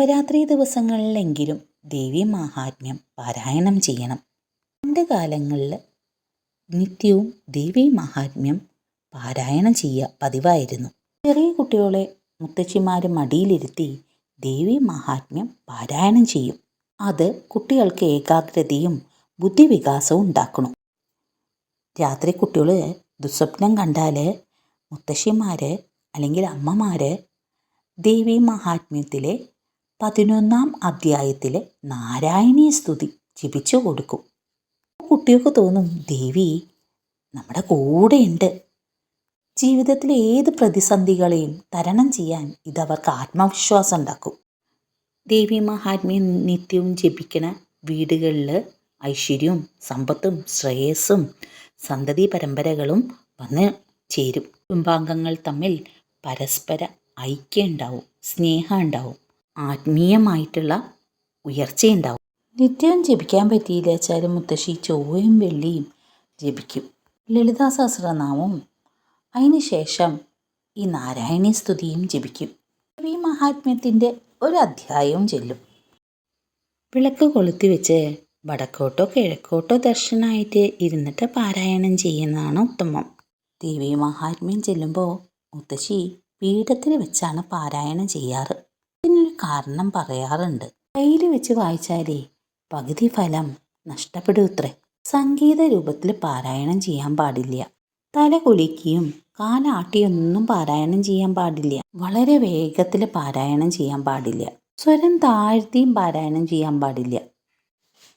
നവരാത്രി ദിവസങ്ങളിലെങ്കിലും ദേവി മാഹാത്മ്യം പാരായണം ചെയ്യണം. പണ്ട് കാലങ്ങളിൽ നിത്യവും ദേവി മാഹാത്മ്യം പാരായണം ചെയ്യുക പതിവായിരുന്നു. ചെറിയ കുട്ടികളെ മുത്തച്ഛിമാർ മടിയിലിരുത്തി ദേവി മാഹാത്മ്യം പാരായണം ചെയ്യും. അത് കുട്ടികൾക്ക് ഏകാഗ്രതയും ബുദ്ധിവികാസവും ഉണ്ടാക്കണം. രാത്രി കുട്ടികൾ ദുസ്വപ്നം കണ്ടാൽ മുത്തശ്ശിമാർ അല്ലെങ്കിൽ അമ്മമാർ ദേവി മഹാത്മ്യത്തിലെ പതിനൊന്നാം അധ്യായത്തിലെ നാരായണീയ സ്തുതി ജപിച്ചു കൊടുക്കും. കുട്ടികൾക്ക് തോന്നും ദേവി നമ്മുടെ കൂടെയുണ്ട്. ജീവിതത്തിലെ ഏത് പ്രതിസന്ധികളെയും തരണം ചെയ്യാൻ ഇത് അവർക്ക് ആത്മവിശ്വാസം ഉണ്ടാക്കും. ദേവി മഹാത്മ്യം നിത്യവും ജപിക്കണ വീടുകളിൽ ഐശ്വര്യവും സമ്പത്തും ശ്രേയസ്സും സന്തതി പരമ്പരകളും വന്ന് ചേരും. കുടുംബാംഗങ്ങൾ തമ്മിൽ പരസ്പര ഐക്യം ഉണ്ടാവും സ്നേഹം ഉണ്ടാവും. ആത്മീയമായിട്ടുള്ള ഉയർച്ചയുണ്ടാവും. നിത്യം ജപിക്കാൻ പറ്റിയില്ല വെച്ചാൽ മുത്തശ്ശി ചൊവ്വയും വെള്ളിയും ജപിക്കും. ലളിതാ സഹസ്രനാമവും അതിന് ശേഷം ഈ നാരായണീ സ്തുതിയും ജപിക്കും. ഈ മഹാത്മ്യത്തിന്റെ ഒരു അധ്യായവും ചെല്ലും. വിളക്ക് കൊളുത്തി വെച്ച് വടക്കോട്ടോ കിഴക്കോട്ടോ ദർശനമായിട്ട് ഇരുന്നിട്ട് പാരായണം ചെയ്യുന്നതാണ് ഉത്തമം. ദേവി മഹാത്മ്യം ചെല്ലുമ്പോൾ മുത്തശ്ശി പീഠത്തിൽ വെച്ചാണ് പാരായണം ചെയ്യാറ്. കാരണം പറയാറുണ്ട്. കയ്യിൽ വെച്ച് വായിച്ചാലേ പകുതി ഫലം നഷ്ടപ്പെടുത്രേ സംഗീത രൂപത്തിൽ പാരായണം ചെയ്യാൻ പാടില്ല. തല കുലുക്കിയും കാലാട്ടിയൊന്നും പാരായണം ചെയ്യാൻ പാടില്ല. വളരെ വേഗത്തിൽ പാരായണം ചെയ്യാൻ പാടില്ല. സ്വരം താഴ്ത്തിയും പാരായണം ചെയ്യാൻ പാടില്ല.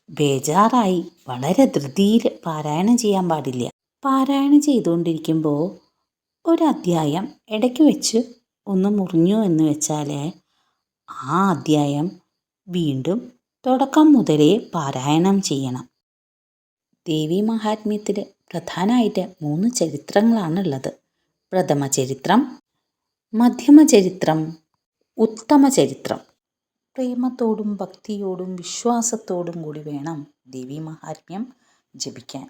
ബേജാറായി വളരെ ധൃതിയിൽ പാരായണം ചെയ്യാൻ പാടില്ല. പാരായണം ചെയ്തുകൊണ്ടിരിക്കുമ്പോൾ ഒരു അധ്യായം ഇടയ്ക്ക് വെച്ച് ഒന്ന് മുറിഞ്ഞു എന്ന് വെച്ചാൽ ആ അധ്യായം വീണ്ടും തുടക്കം മുതലേ പാരായണം ചെയ്യണം. ദേവി മഹാത്മ്യത്തിൽ പ്രധാനമായിട്ട് മൂന്ന് ചരിത്രങ്ങളാണുള്ളത്. പ്രഥമ ചരിത്രം മധ്യമ ചരിത്രം ഉത്തമ ചരിത്രം. പ്രേമത്തോടും ഭക്തിയോടും വിശ്വാസത്തോടും കൂടി വേണം ദേവി മഹാത്മ്യം ജപിക്കാൻ.